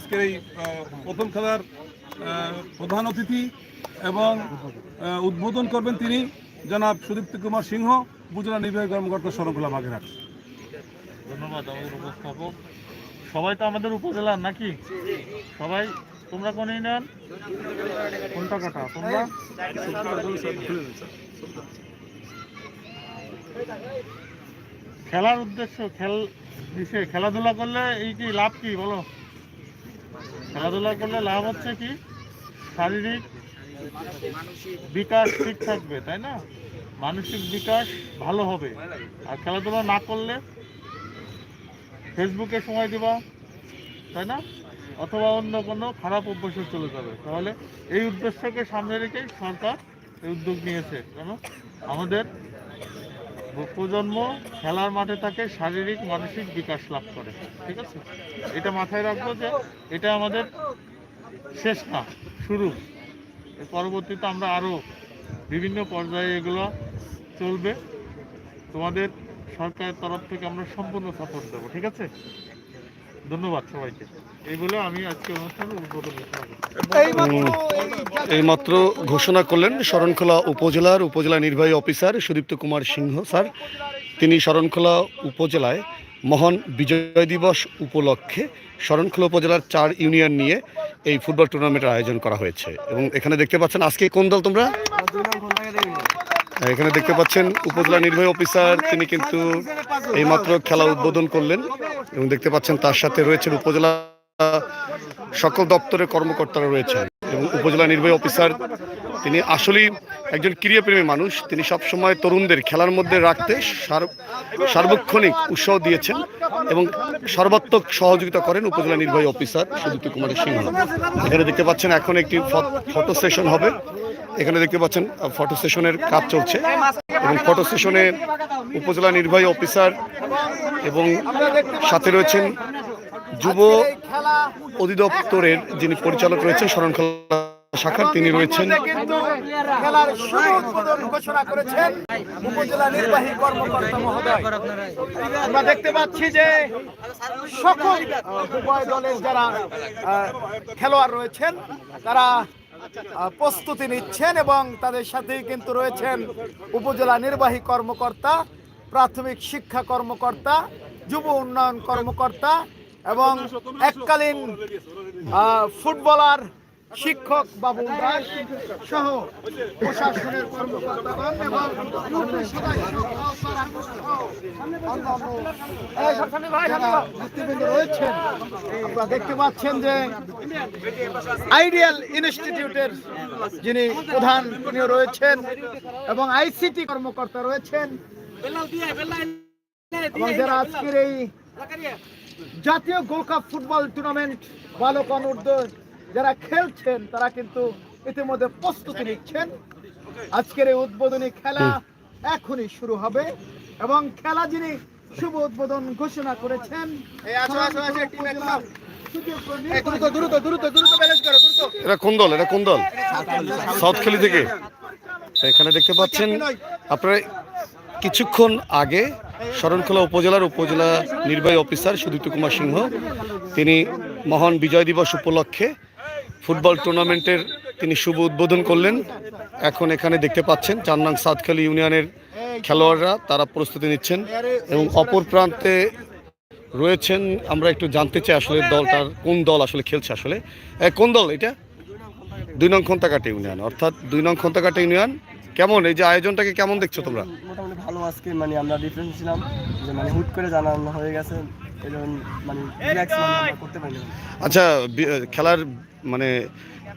আজকের এই প্রথম খেলার প্রধান অতিথি এবং উদ্বোধন করবেন তিনি জনাব সুদীপ্ত কুমার সিংহ, উপজেলা নির্বাহী কর্মকর্তা শরণখোলা বাগেরহাট। ধন্যবাদ আমাদের উপস্থাপক। সবাই তো আমাদের উপজেলার নাকি? সবাই, তোমরা কোন ইউনিয়ন? কোনটা কাটা? তোমরা? খেলার উদ্দেশ্য, খেল খেলাধুলা করলে এই কি লাভ কি বলো? খেলাধুলা করলে লাভ হচ্ছে কি? শারীরিক বিকাশ ঠিক থাকবে, তাই না? মানসিক বিকাশ ভালো হবে। আর খেলাধুলা না করলে ফেসবুকে সময় দিবা, তাই না? অথবা অন্য কোনো খারাপ অভ্যাসে চলে যাবে। তাহলে এই উদ্দেশ্যকে সামনে রেখেই সরকার এই উদ্যোগ নিয়েছে, কেন? আমাদের প্রজন্ম খেলার মাঠে তাকে শারীরিক, মানসিক বিকাশ লাভ করে, ঠিক আছে? এটা মাথায় রাখব যে এটা আমাদের শেষ না, শুরু। পরবর্তীতে আমরা আরও বিভিন্ন পর্যায়ে এগুলো চলবে। তোমাদের সরকারের তরফ থেকে আমরা সম্পূর্ণ সাপোর্ট দেবো, ঠিক আছে? ধন্যবাদ সবাইকে। এই বলে আমি আজকে উদ্বোধন এইমাত্র ঘোষণা করলেন শরণখোলা উপজেলার উপজেলা নির্বাহী অফিসার সুদীপ্ত কুমার সিংহ স্যার। তিনি শরণখোলা উপজেলায় মহান বিজয় দিবস উপলক্ষে শরণখোলা উপজেলার চার ইউনিয়ন নিয়ে এই ফুটবল টুর্নামেন্টের আয়োজন করা হয়েছে। এবং এখানে দেখতে পাচ্ছেন, আজকে কোন দল তোমরা? এখানে দেখতে পাচ্ছেন উপজেলা নির্বাহী অফিসার, তিনি কিন্তু এইমাত্র খেলা উদ্বোধন করলেন। এবং দেখতে পাচ্ছেন তার সাথে রয়েছেন উপজেলা সকল দপ্তরের কর্মকর্তারা রয়েছেন এবং উপজেলা নির্বাহী অফিসার। তিনি আসলেই একজন ক্রীড়াপ্রেমী মানুষ। তিনি সবসময় তরুণদের খেলার মধ্যে রাখতে সার- সার্বক্ষণিক উৎসাহ দিয়েছেন এবং সর্বাত্মক সহযোগিতা করেন উপজেলা নির্বাহী অফিসার সুদীপ্ত কুমার সিংহ। এখানে দেখতে পাচ্ছেন এখন একটি ফটো সেশন হবে। এখানে দেখতে পাচ্ছেন ফটো সেশনের কাজ চলছে এবং ফটো সেশনে উপজেলা নির্বাহী অফিসার এবং সাথে রয়েছেন যুব অধিদপ্তরের যিনি পরিচালক রয়েছেন শরণখোলা শাখার, তিনি রয়েছেন খেলার ঘোষণা করেছেন উপজেলা নির্বাহী কর্মকর্তা মহোদয় আমরা দেখতে পাচ্ছি যে সকল উভয় দলের যারা খেলোয়াড় রয়েছেন, তারা প্রস্তুতি নিচ্ছেন এবং তাদের সাথেই কিন্তু রয়েছেন উপজেলা নির্বাহী কর্মকর্তা প্রাথমিক শিক্ষা কর্মকর্তা, যুব উন্নয়ন কর্মকর্তা এবং এককালীন ফুটবলার, শিক্ষক বাবু দাস সহ প্রশাসনের কর্মকর্তাগণ এবং রয়েছেন। দেখতে পাচ্ছেন যে আইডিয়াল ইনস্টিটিউটের যিনি প্রধান রয়েছেন এবং আইসিটি কর্মকর্তা রয়েছেন। এবং যারা আজকের এই জাতীয় গোল্ড কাপ ফুটবল টুর্নামেন্ট বালক অনূর্ধ্ব যারা খেলছেন তারা কিন্তু ইতিমধ্যে প্রস্তুতি নিচ্ছেন। আজকের এই উদ্বোধনী খেলা এখনই শুরু হবে এবং খেলা যিনি শুভ উদ্বোধন ঘোষণা করেছেন দ্রুত দ্রুত দ্রুত দ্রুত ব্যালেন্স করো দ্রুত। এরা কোন দল? এরা কোন দল? সাউথখালি থেকে। এখানে দেখতে পাচ্ছেন আপনারা কিছুক্ষণ আগে শরণখোলা উপজেলার উপজেলা নির্বাহী অফিসার সুদীপ্ত কুমার সিংহ, তিনি মহান বিজয় দিবস উপলক্ষে ফুটবল টুর্নামেন্টের তিনি শুভ উদ্বোধন করলেন। এখন এখানে দেখতে পাচ্ছেন চার নং সাতখালী ইউনিয়নের খেলোয়াড়রা, তারা প্রস্তুতি নিচ্ছেন এবং অপর প্রান্তে রয়েছেন, আমরা একটু জানতে চাই আসলে দলটার কোন দল আসলে খেলছে আসলে। কোন দল এটা? দুই নং খন্তাকাটা ইউনিয়ন, অর্থাৎ দুই নং খন্তাকাটা ইউনিয়ন কেমন? এই যে আয়োজনটাকে কেমন দেখছ তোমরা? মোটামুটি ভালো আজকে মানে আমরা ডিফারেন্স ছিলাম যে মানে হুট করে জানানো হয়ে গেছে মানে মানে করতে আচ্ছা খেলার মানে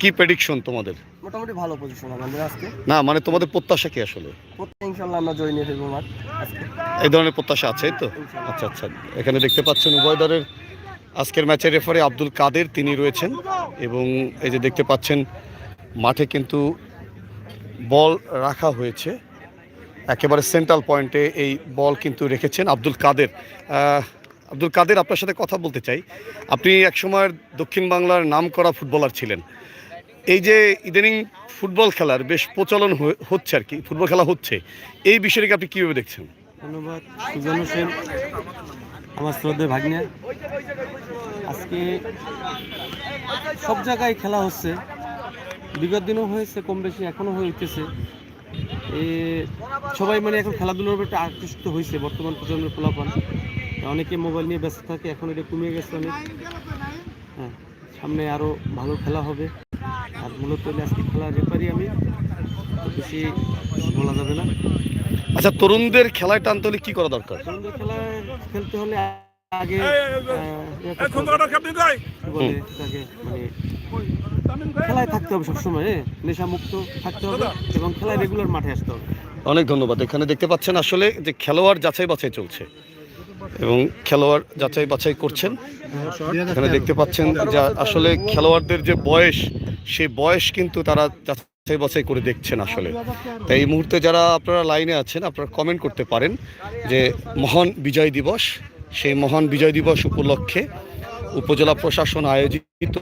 কি প্রেডিকশন তোমাদের? মোটামুটি ভালো পজিশন আমাদের আজকে। না মানে তোমাদের প্রত্যাশা কি আসলে? প্রত্যেক ইনশাল্লাহ আমরা জয় নিয়ে ফেলব মাঠ আজকে। এই ধরনের প্রত্যাশা আছে তো? আচ্ছা আচ্ছা এখানে দেখতে পাচ্ছেন উভয় দলের। আজকের ম্যাচের রেফারি আব্দুল কাদের তিনি রয়েছেন। এবং এই যে দেখতে পাচ্ছেন মাঠে কিন্তু বল রাখা হয়েছে। একেবারে সেন্ট্রাল পয়েন্টে এই বল কিন্তু রেখেছেন আব্দুল কাদের। আব্দুল কাদের, আপনার সাথে কথা বলতে চাই। আপনি একসময় দক্ষিণ বাংলার নাম করা ফুটবলার ছিলেন। এই যে ইদানিং ফুটবল খেলার বেশ প্রচলন হচ্ছে আর কি, ফুটবল খেলা হচ্ছে, এই বিষয়টাকে আপনি কীভাবে দেখছেন? ধন্যবাদ, সুজন হোসেন। আমার শ্রদ্ধে ভাগ্নে। আজকে সব জায়গায় খেলা হচ্ছে। বিগত দিনও হয়েছে কম বেশি এখনও হইতেছে এ সবাই মানে এখন খেলাধুলার উপর একটা আকৃষ্ট হয়েছে বর্তমান প্রজন্মের ফলাফল অনেকে মোবাইল নিয়ে ব্যস্ত থাকে এখন এটা কমে গেছে অনেক হ্যাঁ সামনে আরও ভালো খেলা হবে আর মূলত আজকে খেলার ব্যাপারই আমি বেশি বলা যাবে না আচ্ছা তরুণদের খেলায় টানতে হলে কি করা দরকার তরুণদের খেলায় খেলতে হলে আগে কি বলে এটাকে মানে খেলায় থাকতে হবে সবসময়? নেশামুক্ত থাকতে হবে এবং খেলায় রেগুলার মাঠে আসতে হবে। অনেক ধন্যবাদ। এখানে দেখতে পাচ্ছেন আসলে যে খেলোয়াড় যাচাই বাছাই চলছে এবং খেলোয়াড় যাচাই বাছাই করছেন। এখানে দেখতে পাচ্ছেন যে আসলে খেলোয়াড়দের যে বয়স সেই বয়স কিন্তু তারা যাচাই বাছাই করে দেখছেন আসলে। তাই এই মুহূর্তে যারা আপনারা লাইনে আছেন আপনারা কমেন্ট করতে পারেন যে মহান বিজয় দিবস সেই মহান বিজয় দিবস উপলক্ষে উপজেলা প্রশাসন আয়োজিত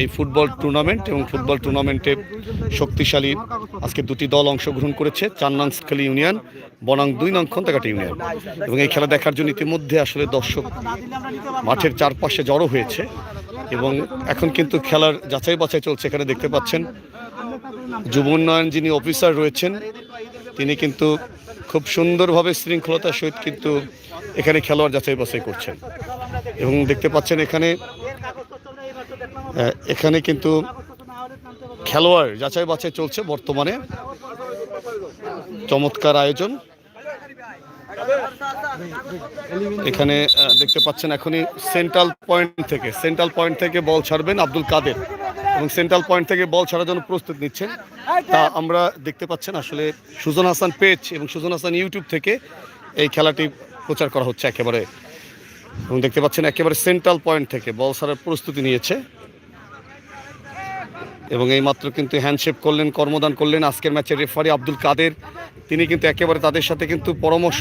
এই ফুটবল টুর্নামেন্ট এবং ফুটবল টুর্নামেন্টে শক্তিশালী আজকে দুটি দল অংশগ্রহণ করেছে, চার নং স্কেল ইউনিয়ন, বনাং দুই নং খন্তাকাটি ইউনিয়ন। এবং এই খেলা দেখার জন্য ইতিমধ্যে আসলে দর্শক মাঠের চারপাশে জড়ো হয়েছে এবং এখন কিন্তু খেলার যাচাই বাছাই চলছে। এখানে দেখতে পাচ্ছেন যুব উন্নয়ন যিনি অফিসার রয়েছেন, তিনি কিন্তু খুব সুন্দরভাবে শৃঙ্খলতার সহিত কিন্তু এখানে খেলোয়াড় যাচাই বাছাই করছেন। এবং দেখতে পাচ্ছেন এখানে এখানে কিন্তু খেলোয়াড় যাচাই বাছাই চলছে বর্তমানে। চমৎকার আয়োজন। এখানে দেখতে পাচ্ছেন এখনই সেন্ট্রাল পয়েন্ট থেকে, সেন্ট্রাল পয়েন্ট থেকে বল ছাড়বেন আব্দুল কাদের। এবং সেন্ট্রাল পয়েন্ট থেকে বল ছাড়ার জন্য প্রস্তুত নিচ্ছেন। তা আমরা দেখতে পাচ্ছেন আসলে সুজন হাসান পেজ এবং সুজন হাসান ইউটিউব থেকে এই খেলাটি প্রচার করা হচ্ছে একেবারে, এবং দেখতে পাচ্ছেন একেবারে সেন্ট্রাল পয়েন্ট থেকে বল ছাড়ার প্রস্তুতি নিয়েছে। এবং এই মাত্র কিন্তু হ্যান্ডশেপ করলেন, কর্মদান করলেন আজকের ম্যাচের রেফারি আব্দুল কাদের। তিনি কিন্তু একেবারে তাদের সাথে কিন্তু পরামর্শ,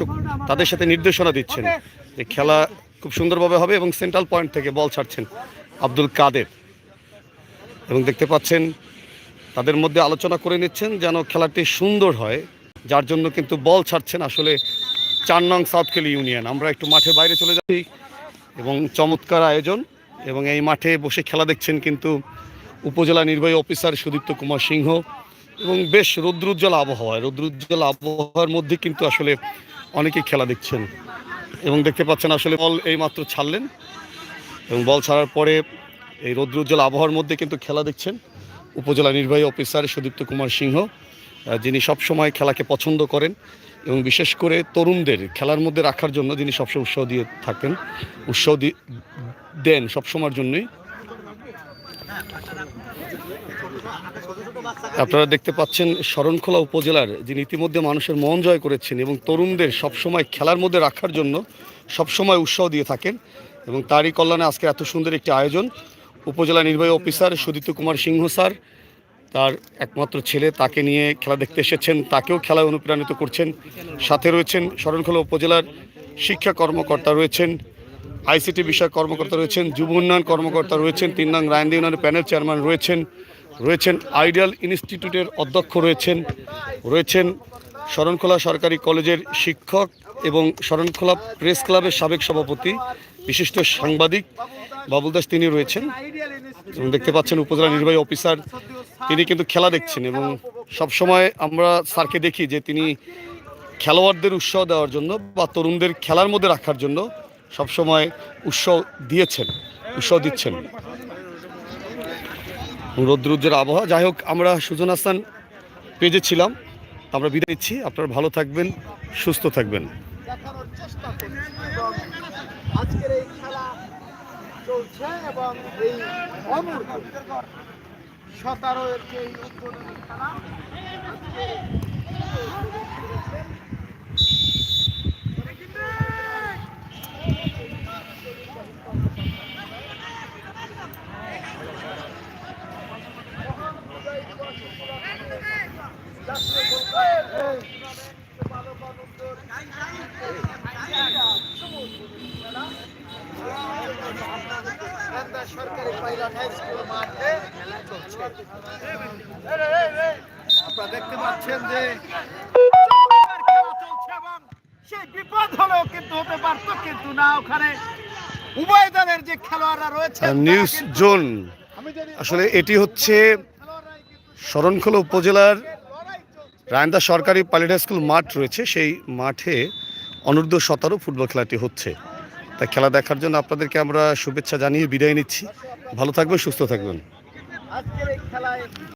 তাদের সাথে নির্দেশনা দিচ্ছেন যে খেলা খুব সুন্দরভাবে হবে এবং সেন্ট্রাল পয়েন্ট থেকে বল ছাড়ছেন আব্দুল কাদের। এবং দেখতে পাচ্ছেন তাদের মধ্যে আলোচনা করে নিচ্ছেন যেন খেলাটি সুন্দর হয়, যার জন্য কিন্তু বল ছাড়ছেন আসলে চার নং সাউথকেলি ইউনিয়ন। আমরা একটু মাঠে বাইরে চলে যাচ্ছি এবং চমৎকার আয়োজন এবং এই মাঠে বসে খেলা দেখছেন কিন্তু উপজেলা নির্বাহী অফিসার সুদীপ্ত কুমার সিংহ এবং বেশ রৌদ্রোজ্জ্বল আবহাওয়া। রৌদ্রোজ্জ্বল আবহাওয়ার মধ্যে কিন্তু আসলে অনেকেই খেলা দেখছেন এবং দেখতে পাচ্ছেন আসলে বল এই মাত্র ছাড়লেন এবং বল ছাড়ার পরে এই রৌদ্রোজ্জ্বল আবহাওয়ার মধ্যে কিন্তু খেলা দেখছেন উপজেলা নির্বাহী অফিসার সুদীপ্ত কুমার সিংহ যিনি সবসময় খেলাকে পছন্দ করেন। এবং বিশেষ করে তরুণদের খেলার মধ্যে রাখার জন্য যিনি সবসময় উৎসাহ দিয়ে থাকেন, উৎসাহ দি- দেন সবসময়ের জন্যই। আপনারা দেখতে পাচ্ছেন শরণখোলা উপজেলার যিনি ইতিমধ্যে মানুষের মন জয় করেছেন এবং তরুণদের সবসময় খেলার মধ্যে রাখার জন্য সবসময় উৎসাহ দিয়ে থাকেন এবং তারই কল্যাণে আজকে এত সুন্দর একটি আয়োজন। উপজেলা নির্বাহী অফিসার সুদিত্য কুমার সিংহ স্যার তার একমাত্র ছেলে, তাকে নিয়ে খেলা দেখতে এসেছেন, তাকেও খেলায় অনুপ্রাণিত করছেন। সাথে রয়েছেন শরণখোলা উপজেলার শিক্ষা কর্মকর্তা রয়েছেন, আইসিটি বিষয়ক কর্মকর্তা রয়েছেন, যুব উন্নয়ন কর্মকর্তা রয়েছেন, তিন নং রায়ন্দি ইউনিয়নের প্যানেল চেয়ারম্যান রয়েছেন রয়েছেন আইডিয়াল ইনস্টিটিউটের অধ্যক্ষ রয়েছেন রয়েছেন শরণখোলা সরকারি কলেজের শিক্ষক এবং শরণখোলা প্রেস ক্লাবের সাবেক সভাপতি, বিশিষ্ট সাংবাদিক বাবুল দাস তিনি রয়েছেন। দেখতে পাচ্ছেন উপজেলা নির্বাহী অফিসার তিনি কিন্তু খেলা দেখছেন এবং সবসময় আমরা স্যারকে দেখি যে তিনি খেলোয়াড়দের উৎসাহ দেওয়ার জন্য বা তরুণদের খেলার মধ্যে রাখার জন্য সবসময় উৎসাহ দিয়েছেন, উৎসাহ দিচ্ছেন। রৌদ্রুজ্জের আবহাওয়া। যাই হোক, আমরা সুজন হাসান পেজে ছিলাম। আমরা বিদায় নিচ্ছি। আপনারা ভালো থাকবেন, সুস্থ থাকবেন। আজকের এই খেলা চলছে এবং এই সতেরো এর সরকারি পাইলট হাই স্কুল মাঠে চলছে। আপনারা দেখতে পাচ্ছেন যে জোরদার খেলা চলছে এবং সেই বিপদ হলেও কিন্তু হতে পারতো কিন্তু না ওখানে উভয় দলের যে খেলোয়াড়রা রয়েছে নিউজ জোন আসলে এটি হচ্ছে শরণখোলা উপজেলার রায়ন্দা সরকারি পাইলট হাই স্কুল মাঠ রয়েছে। সেই মাঠে অনূর্ধ্ব সতেরো ফুটবল খেলাটি হচ্ছে। তা খেলা দেখার জন্য আপনাদেরকে আমরা শুভেচ্ছা জানিয়ে বিদায় নিচ্ছি। ভালো থাকবেন সুস্থ থাকবেন।